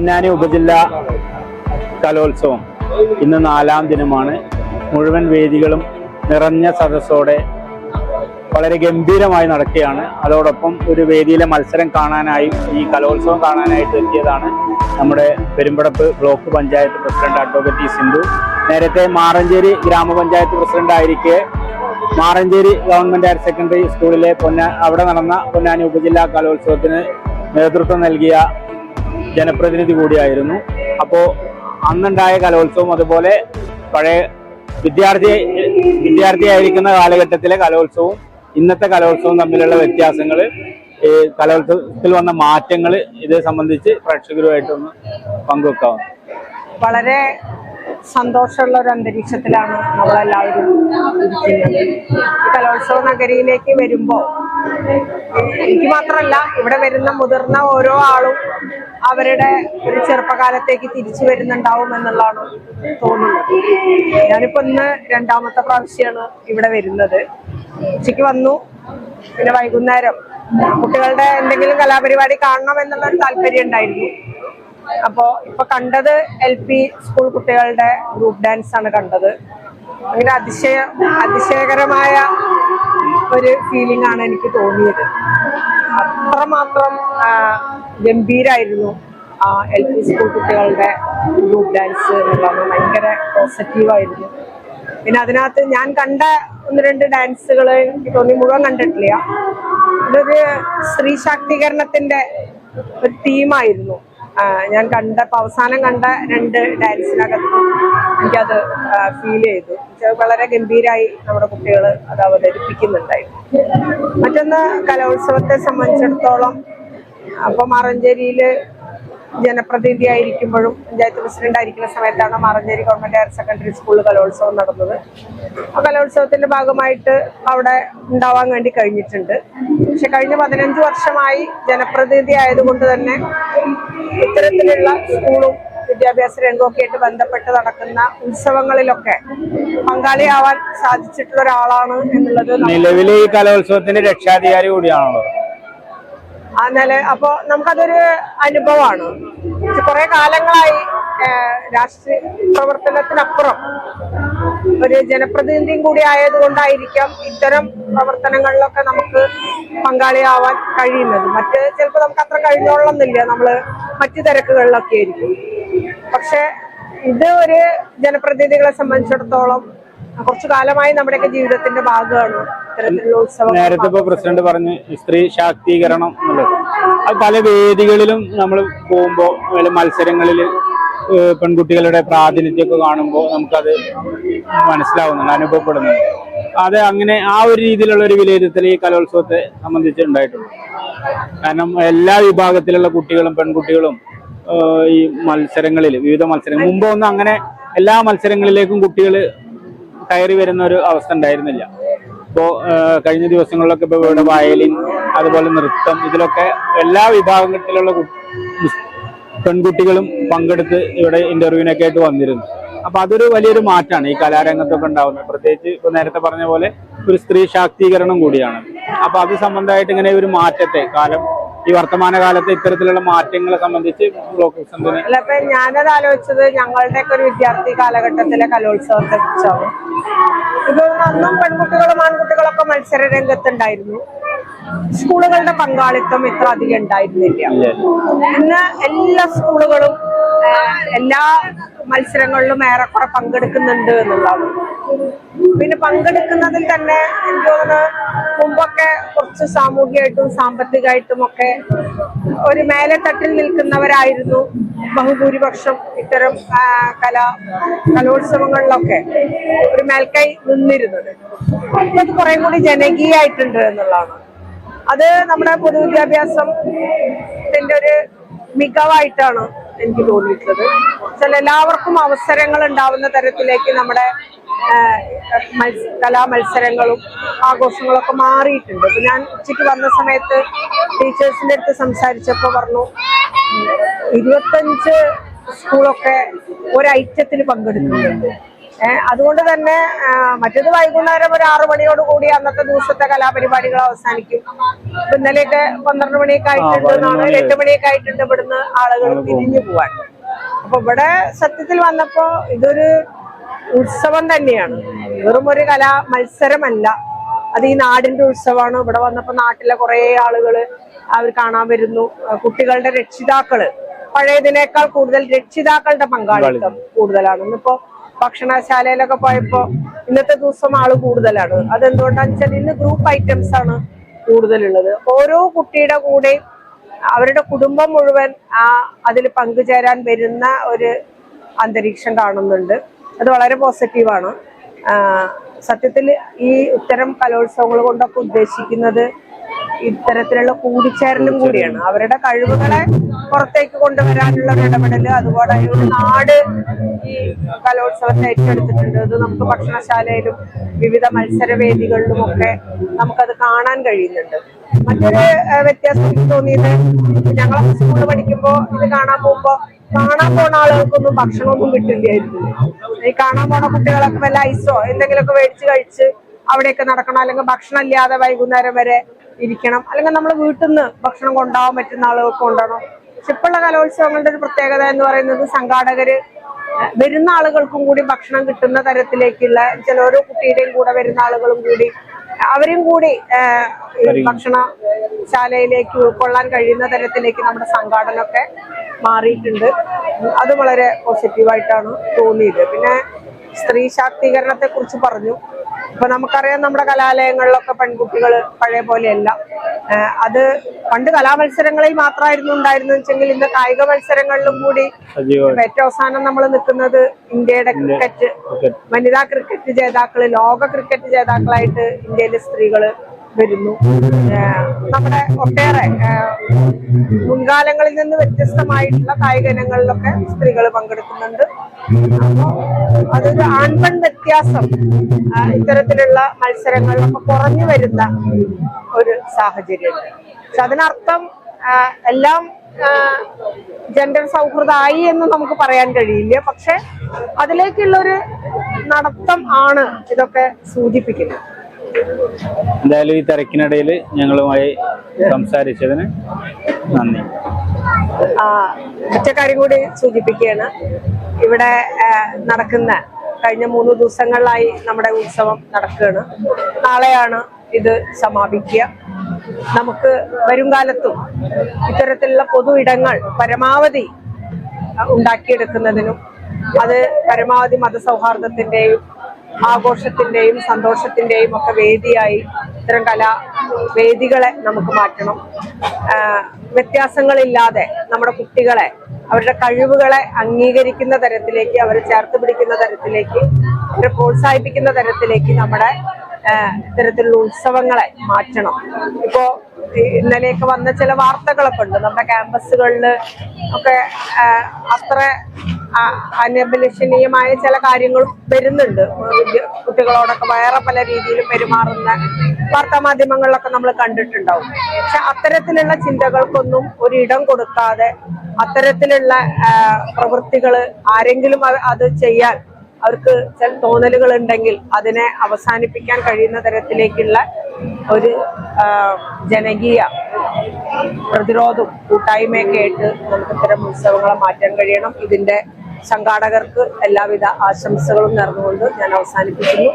പൊന്നാനി ഉപജില്ല കലോത്സവം. ഇന്ന് നാലാം ദിനമാണ്. മുഴുവൻ വേദികളും നിറഞ്ഞ സദസ്സോടെ വളരെ ഗംഭീരമായി നടക്കുകയാണ്. അതോടൊപ്പം ഒരു വേദിയിലെ മത്സരം കാണാനായി ഈ കലോത്സവം കാണാനായിട്ട് എത്തിയതാണ് നമ്മുടെ Perumpadappu block panchayat president advocate Sindhu. നേരത്തെ മാറഞ്ചേരി ഗ്രാമപഞ്ചായത്ത് പ്രസിഡന്റ് ആയിരിക്കെ മാറഞ്ചേരി ഗവൺമെന്റ് ഹയർ സെക്കൻഡറി സ്കൂളിലെ പൊന്ന അവിടെ നടന്ന പൊന്നാനി ഉപജില്ലാ കലോത്സവത്തിന് നേതൃത്വം നൽകിയ ജനപ്രതിനിധി കൂടിയായിരുന്നു. അപ്പോൾ അന്നുണ്ടായ കലോത്സവം അതുപോലെ പഴയ വിദ്യാർത്ഥി വിദ്യാർത്ഥിയായിരിക്കുന്ന കാലഘട്ടത്തിലെ കലോത്സവവും ഇന്നത്തെ കലോത്സവവും തമ്മിലുള്ള വ്യത്യാസങ്ങൾ ഈ കലോത്സവത്തിൽ വന്ന മാറ്റങ്ങൾ ഇത് സംബന്ധിച്ച് പ്രേക്ഷകരുമായിട്ടൊന്ന് പങ്കുവെക്കാവുന്നു വളരെ സന്തോഷമുള്ള ഒരു അന്തരീക്ഷത്തിലാണ് നമ്മളെല്ലാവരും ഇരിക്കുന്നത്. കലോത്സവ നഗരിയിലേക്ക് വരുമ്പോൾ എനിക്ക് മാത്രമല്ല ഇവിടെ വരുന്ന മുതിർന്ന ഓരോ ആളും അവരുടെ ഒരു ചെറുപ്പകാലത്തേക്ക് തിരിച്ചു വരുന്നുണ്ടാവും എന്നുള്ളതാണ് തോന്നുന്നത്. ഞാനിപ്പോ ഇന്ന് രണ്ടാമത്തെ പ്രാവശ്യമാണ് ഇവിടെ വരുന്നത്. ഉച്ചയ്ക്ക് വന്നു പിന്നെ വൈകുന്നേരം കുട്ടികളുടെ എന്തെങ്കിലും കലാപരിപാടി കാണണം എന്നുള്ളൊരു താല്പര്യം ഉണ്ടായിരുന്നു. അപ്പോ ഇപ്പൊ കണ്ടത് എൽ പി സ്കൂൾ കുട്ടികളുടെ ഗ്രൂപ്പ് ഡാൻസ് ആണ് കണ്ടത്. അങ്ങനെ അതിശയ അതിശയകരമായ ഒരു ഫീലിംഗ് ആണ് എനിക്ക് തോന്നിയത്. അത്രമാത്രം ഗംഭീരായിരുന്നു എൽ പി സ്കൂൾ കുട്ടികളുടെ ഗ്രൂപ്പ് ഡാൻസ് എന്നുള്ളത്. ഭയങ്കര പോസിറ്റീവായിരുന്നു പിന്നെ അതിനകത്ത് ഞാൻ കണ്ട ഒന്ന് രണ്ട് ഡാൻസുകൾ എനിക്ക് തോന്നി മുഴുവൻ കണ്ടിട്ടില്ല. ഇതൊരു സ്ത്രീ ശാക്തീകരണത്തിന്റെ ഒരു തീമായിരുന്നു ഞാൻ കണ്ട അവസാനം കണ്ട രണ്ട് ഡാൻസിനകത്തും എനിക്കത് ഫീൽ ചെയ്തു. വളരെ ഗംഭീരായി നമ്മുടെ കുട്ടികൾ അത് അവതരിപ്പിക്കുന്നുണ്ടായിരുന്നു മറ്റൊന്ന് കലോത്സവത്തെ സംബന്ധിച്ചിടത്തോളം അപ്പൊ മാറഞ്ചേരിയിൽ ജനപ്രതിനിധി ആയിരിക്കുമ്പോഴും പഞ്ചായത്ത് പ്രസിഡന്റ് ആയിരിക്കുന്ന സമയത്താണ് മാറഞ്ചേരി ഗവൺമെന്റ് ഹയർ സെക്കൻഡറി സ്കൂളിൽ കലോത്സവം നടന്നത്. ആ കലോത്സവത്തിന്റെ ഭാഗമായിട്ട് അവിടെ ഉണ്ടാവാൻ വേണ്ടി കഴിഞ്ഞിട്ടുണ്ട്. പക്ഷെ കഴിഞ്ഞ പതിനഞ്ച് വർഷമായി ജനപ്രതിനിധി ആയതുകൊണ്ട് തന്നെ ഇത്തരത്തിലുള്ള സ്കൂളും വിദ്യാഭ്യാസ രംഗമൊക്കെ ആയിട്ട് ബന്ധപ്പെട്ട് നടക്കുന്ന ഉത്സവങ്ങളിലൊക്കെ പങ്കാളിയാവാൻ സാധിച്ചിട്ടുള്ള ഒരാളാണ് എന്നുള്ളത് നിലവിലെ ഈ കലോത്സവത്തിന്റെ രക്ഷാധികാരി കൂടിയാണല്ലോ. ആ നില അപ്പോ നമുക്കതൊരു അനുഭവമാണ്. കുറെ കാലങ്ങളായി രാഷ്ട്രീയ പ്രവർത്തനത്തിനപ്പുറം ഒരു ജനപ്രതിനിധിയും കൂടി ആയതുകൊണ്ടായിരിക്കാം ഇത്തരം പ്രവർത്തനങ്ങളിലൊക്കെ നമുക്ക് പങ്കാളിയാവാൻ കഴിയുന്നത്. മറ്റ് ചിലപ്പോൾ നമുക്ക് അത്ര കഴിഞ്ഞോളന്നില്ല നമ്മൾ മറ്റു തിരക്കുകളിലൊക്കെ ആയിരിക്കും. പക്ഷെ ഇത് ഒരു ജനപ്രതിനിധികളെ സംബന്ധിച്ചിടത്തോളം കുറച്ചു കാലമായി നമ്മുടെയൊക്കെ ജീവിതത്തിന്റെ ഭാഗമാണ് ഉത്സവങ്ങൾ നേരത്തെ ഇപ്പൊ പ്രസിഡന്റ് പറഞ്ഞു സ്ത്രീ ശാക്തീകരണം എന്നുള്ളത്. അത് പല വേദികളിലും നമ്മൾ പോകുമ്പോൾ മത്സരങ്ങളിൽ പെൺകുട്ടികളുടെ പ്രാതിനിധ്യമൊക്കെ കാണുമ്പോൾ നമുക്കത് മനസ്സിലാവുന്നുണ്ട് അനുഭവപ്പെടുന്നുണ്ട്. അത് അങ്ങനെ ആ ഒരു രീതിയിലുള്ള ഒരു വിലയിരുത്തൽ ഈ കലോത്സവത്തെ സംബന്ധിച്ച് കാരണം എല്ലാ വിഭാഗത്തിലുള്ള കുട്ടികളും പെൺകുട്ടികളും ഈ മത്സരങ്ങളിൽ വിവിധ മത്സരങ്ങൾ മുമ്പ് ഒന്നും അങ്ങനെ എല്ലാ മത്സരങ്ങളിലേക്കും കുട്ടികൾ കയറി വരുന്ന ഒരു അവസ്ഥ ഉണ്ടായിരുന്നില്ല. ഇപ്പോ കഴിഞ്ഞ ദിവസങ്ങളിലൊക്കെ ഇപ്പൊ ഇവിടെ വയലിൻ അതുപോലെ നൃത്തം ഇതിലൊക്കെ എല്ലാ വിഭാഗത്തിലുള്ള പെൺകുട്ടികളും പങ്കെടുത്ത് ഇവിടെ ഇന്റർവ്യൂവിനൊക്കെ ആയിട്ട് വന്നിരുന്നു. അപ്പൊ അതൊരു വലിയൊരു മാറ്റമാണ് ഈ കലാരംഗത്തൊക്കെ ഉണ്ടാവുന്നത്. പ്രത്യേകിച്ച് ഇപ്പൊ നേരത്തെ പറഞ്ഞ പോലെ ഒരു സ്ത്രീ ശാക്തീകരണം കൂടിയാണ്. അപ്പൊ അത് സംബന്ധമായിട്ട് ഇങ്ങനെ ഒരു മാറ്റത്തെ കാലം ഈ വർത്തമാന കാലത്തെ ഇത്തരത്തിലുള്ള മാറ്റങ്ങളെ സംബന്ധിച്ച് ബ്ലോക്ക് അല്ല ഞാനത് ആലോചിച്ചത് ഞങ്ങളുടെയൊക്കെ ഒരു വിദ്യാർത്ഥി കാലഘട്ടത്തിലെ കലോത്സവത്തെ കുറിച്ചാണ്. ഇത് അന്നും പെൺകുട്ടികളും ആൺകുട്ടികളൊക്കെ മത്സര രംഗത്തുണ്ടായിരുന്നു. സ്കൂളുകളുടെ പങ്കാളിത്തം ഇത്ര അധികം ഉണ്ടായിരുന്നില്ല. ഇന്ന് എല്ലാ സ്കൂളുകളും എല്ലാ മത്സരങ്ങളിലും ഏറെക്കുറെ പങ്കെടുക്കുന്നുണ്ട് എന്നുള്ളതാണ്. പിന്നെ പങ്കെടുക്കുന്നതിൽ തന്നെ എനിക്ക് തോന്നുന്നു മുമ്പൊക്കെ കുറച്ച് സാമൂഹികമായിട്ടും സാമ്പത്തികമായിട്ടും ഒക്കെ ഒരു മേലത്തട്ടിൽ നിൽക്കുന്നവരായിരുന്നു ബഹുഭൂരിപക്ഷം ഇത്തരം കല കലാ കലോത്സവങ്ങളിലൊക്കെ ഒരു മേൽക്കൈ നിന്നിരുന്നത്. ഇപ്പൊ അത് കുറെ കൂടി ജനകീയായിട്ടുണ്ട് എന്നുള്ളതാണ്. അത് നമ്മുടെ പൊതുവിദ്യാഭ്യാസത്തിന്റെ ഒരു മികവായിട്ടാണ് എനിക്ക് തോന്നിയിട്ടുള്ളത്. ചില എല്ലാവർക്കും അവസരങ്ങൾ ഉണ്ടാവുന്ന തരത്തിലേക്ക് നമ്മുടെ കലാ മത്സരങ്ങളും ആഘോഷങ്ങളൊക്കെ മാറിയിട്ടുണ്ട്. അപ്പൊ ഞാൻ ഉച്ചയ്ക്ക് വന്ന സമയത്ത് ടീച്ചേഴ്സിന്റെ അടുത്ത് സംസാരിച്ചപ്പോൾ പറഞ്ഞു ഇരുപത്തഞ്ച് സ്കൂളൊക്കെ ഒരു ഐറ്റത്തിൽ പങ്കെടുക്കുന്നുണ്ട് അതുകൊണ്ട് തന്നെ മറ്റത് വൈകുന്നേരം ഒരു ആറു മണിയോട് കൂടി അന്നത്തെ ദിവസത്തെ കലാപരിപാടികൾ അവസാനിക്കും. ഇന്നലെയൊക്കെ പന്ത്രണ്ട് മണിയൊക്കെ ആയിട്ടുണ്ട് നാളെ എട്ട് മണിയൊക്കെ ആയിട്ടുണ്ട് ഇവിടുന്ന് ആളുകൾ തിരിഞ്ഞു പോവാൻ. അപ്പൊ ഇവിടെ സത്യത്തിൽ വന്നപ്പോ ഇതൊരു ഉത്സവം തന്നെയാണ്. വെറും ഒരു കലാ മത്സരമല്ല. അത് ഈ നാടിന്റെ ഉത്സവമാണ്. ഇവിടെ വന്നപ്പോ നാട്ടിലെ കുറെ ആളുകൾ അവർ കാണാൻ വരുന്നു. കുട്ടികളുടെ രക്ഷിതാക്കൾ. പഴയതിനേക്കാൾ കൂടുതൽ രക്ഷിതാക്കളുടെ പങ്കാളിത്തം. കൂടുതലാണ്. ഇന്നിപ്പോ ഭക്ഷണശാലയിലൊക്കെ പോയപ്പോ ഇന്നത്തെ ദിവസം ആൾ കൂടുതലാണ്. അതെന്തുകൊണ്ടാന്ന് വെച്ചാൽ ഇന്ന് ഗ്രൂപ്പ് ഐറ്റംസ് ആണ് കൂടുതലുള്ളത്. ഓരോ കുട്ടിയുടെ കൂടെ അവരുടെ കുടുംബം മുഴുവൻ ആ അതിൽ പങ്കുചേരാൻ വരുന്ന ഒരു അന്തരീക്ഷം കാണുന്നുണ്ട്. അത് വളരെ പോസിറ്റീവാണ് സത്യത്തിൽ ഈ ഇത്തരം കലോത്സവങ്ങൾ കൊണ്ടൊക്കെ ഉദ്ദേശിക്കുന്നത് ഇത്തരത്തിലുള്ള കൂടിച്ചേരലും കൂടിയാണ്. അവരുടെ കഴിവുകളെ പുറത്തേക്ക് കൊണ്ടുവരാനുള്ള ഒരു അതുപോലെ ഒരു നാട് ഈ കലോത്സവത്തെ ഏറ്റെടുത്തിട്ടുണ്ട്. അത് നമുക്ക് ഭക്ഷണശാലയിലും വിവിധ മത്സരവേദികളിലും ഒക്കെ നമുക്കത് കാണാൻ കഴിയുന്നുണ്ട്. മറ്റൊരു വ്യത്യാസം എനിക്ക് തോന്നിയത് ഞങ്ങളൊക്കെ സ്കൂളിൽ പഠിക്കുമ്പോ ഇത് കാണാൻ പോകുമ്പോ കാണാൻ പോണ ആളുകൾക്കൊന്നും ഭക്ഷണമൊന്നും കിട്ടില്ലായിരുന്നു. ഈ കാണാൻ പോണ കുട്ടികളൊക്കെ വല്ല ഐസോ എന്തെങ്കിലുമൊക്കെ മേടിച്ച് കഴിച്ച് അവിടെയൊക്കെ നടക്കണം. അല്ലെങ്കിൽ ഭക്ഷണം ഇല്ലാതെ വൈകുന്നേരം വരെ ഇരിക്കണം. അല്ലെങ്കിൽ നമ്മൾ വീട്ടിൽ നിന്ന് ഭക്ഷണം കൊണ്ടുപോകാൻ പറ്റുന്ന ആളുകൾക്ക് കൊണ്ടുപോകണം പക്ഷെ ഇപ്പോഴുള്ള കലോത്സവങ്ങളുടെ ഒരു പ്രത്യേകത എന്ന് പറയുന്നത് സംഘാടകര് വരുന്ന ആളുകൾക്കും കൂടി ഭക്ഷണം കിട്ടുന്ന തരത്തിലേക്കുള്ള ചില ഓരോ കുട്ടിയുടെയും കൂടെ വരുന്ന ആളുകളും കൂടി അവരും കൂടി ഭക്ഷണശാലയിലേക്ക് ഉൾക്കൊള്ളാൻ കഴിയുന്ന തരത്തിലേക്ക് നമ്മുടെ സംഘാടനമൊക്കെ മാറിയിട്ടുണ്ട്. അത് വളരെ പോസിറ്റീവായിട്ടാണ് തോന്നിയത്. പിന്നെ സ്ത്രീ ശാക്തീകരണത്തെ കുറിച്ച് പറഞ്ഞു. ഇപ്പൊ നമുക്കറിയാം നമ്മുടെ കലാലയങ്ങളിലൊക്കെ പെൺകുട്ടികൾ പഴയ പോലെയല്ല. അത് പണ്ട് കലാമത്സരങ്ങളിൽ മാത്രമായിരുന്നു ഉണ്ടായിരുന്നു വെച്ചെങ്കിൽ ഇന്ന് കായിക മത്സരങ്ങളിലും കൂടി ഏറ്റവും അവസാനം നമ്മൾ നിൽക്കുന്നത് ഇന്ത്യയുടെ ക്രിക്കറ്റ്. വനിതാ ക്രിക്കറ്റ് ജേതാക്കൾ ലോക ക്രിക്കറ്റ് ജേതാക്കളായിട്ട് ഇന്ത്യയിലെ സ്ത്രീകൾ വരുന്നു. നമ്മുടെ ഒട്ടേറെ മുൻകാലങ്ങളിൽ നിന്ന് വ്യത്യസ്തമായിട്ടുള്ള കായിക ഇനങ്ങളിലൊക്കെ സ്ത്രീകൾ പങ്കെടുക്കുന്നുണ്ട്. അതൊരു ആൺപൺ വ്യത്യാസം ഇത്തരത്തിലുള്ള മത്സരങ്ങളിലൊക്കെ കുറഞ്ഞു വരുന്ന ഒരു സാഹചര്യമുണ്ട്. പക്ഷെ അതിനർത്ഥം എല്ലാം ജെൻഡർ സൗഹൃദമായി എന്ന് നമുക്ക് പറയാൻ കഴിയില്ല. പക്ഷെ അതിലേക്കുള്ളൊരു നടത്തം ആണ് ഇതൊക്കെ സൂചിപ്പിക്കുന്നത്. എന്തായാലും ഈ തിരക്കിനിടയിൽ ഞങ്ങളുമായി സംസാരിച്ചതിന് നന്ദി. മറ്റേ കാര്യം കൂടി സൂചിപ്പിക്കുകയാണ്. ഇവിടെ നടക്കുന്ന കഴിഞ്ഞ മൂന്ന് ദിവസങ്ങളിലായി നമ്മുടെ ഉത്സവം നടക്കുകയാണ്. നാളെയാണ് ഇത് സമാപിക്കുക. നമുക്ക് വരും കാലത്തും ഇത്തരത്തിലുള്ള പൊതു ഇടങ്ങൾ പരമാവധി ഉണ്ടാക്കിയെടുക്കുന്നതിനും അത് പരമാവധി മതസൗഹാർദ്ദത്തിന്റെയും ആഘോഷത്തിന്റെയും സന്തോഷത്തിന്റെയും ഒക്കെ വേദിയായി ഇത്തരം കലാ വേദികളെ നമുക്ക് മാറ്റണം. വ്യത്യാസങ്ങളില്ലാതെ നമ്മുടെ കുട്ടികളെ അവരുടെ കഴിവുകളെ അംഗീകരിക്കുന്ന തരത്തിലേക്ക് അവരെ ചേർത്ത് പിടിക്കുന്ന തരത്തിലേക്ക് അവരെ പ്രോത്സാഹിപ്പിക്കുന്ന തരത്തിലേക്ക് നമ്മുടെ ഇത്തരത്തിലുള്ള ഉത്സവങ്ങളെ മാറ്റണം. ഇപ്പോ ഇന്നലെയൊക്കെ വന്ന ചില വാർത്തകളൊക്കെ ഉണ്ട്. നമ്മുടെ ക്യാമ്പസുകളിൽ ഒക്കെ അത്ര അനഭിലഷണീയമായ ചില കാര്യങ്ങൾ വരുന്നുണ്ട്. കുട്ടികളോടൊക്കെ വേറെ പല രീതിയിലും പെരുമാറുന്ന വാർത്താ മാധ്യമങ്ങളിലൊക്കെ നമ്മൾ കണ്ടിട്ടുണ്ടാവും. പക്ഷെ അത്തരത്തിലുള്ള ചിന്തകൾക്കൊന്നും ഒരു ഇടം കൊടുക്കാതെ അത്തരത്തിലുള്ള പ്രവൃത്തികൾ ആരെങ്കിലും അത് ചെയ്യാൻ അവർക്ക് ചില തോന്നലുകൾ ഉണ്ടെങ്കിൽ അതിനെ അവസാനിപ്പിക്കാൻ കഴിയുന്ന തരത്തിലേക്കുള്ള ഒരു ജനകീയ പ്രതിരോധവും കൂട്ടായ്മയൊക്കെ ആയിട്ട് നമുക്ക് ഇത്തരം ഉത്സവങ്ങളെ മാറ്റാൻ കഴിയണം. ഇതിന്റെ സംഘാടകർക്ക് എല്ലാവിധ ആശംസകളും നേർന്നുകൊണ്ട് ഞാൻ അവസാനിപ്പിക്കുന്നു.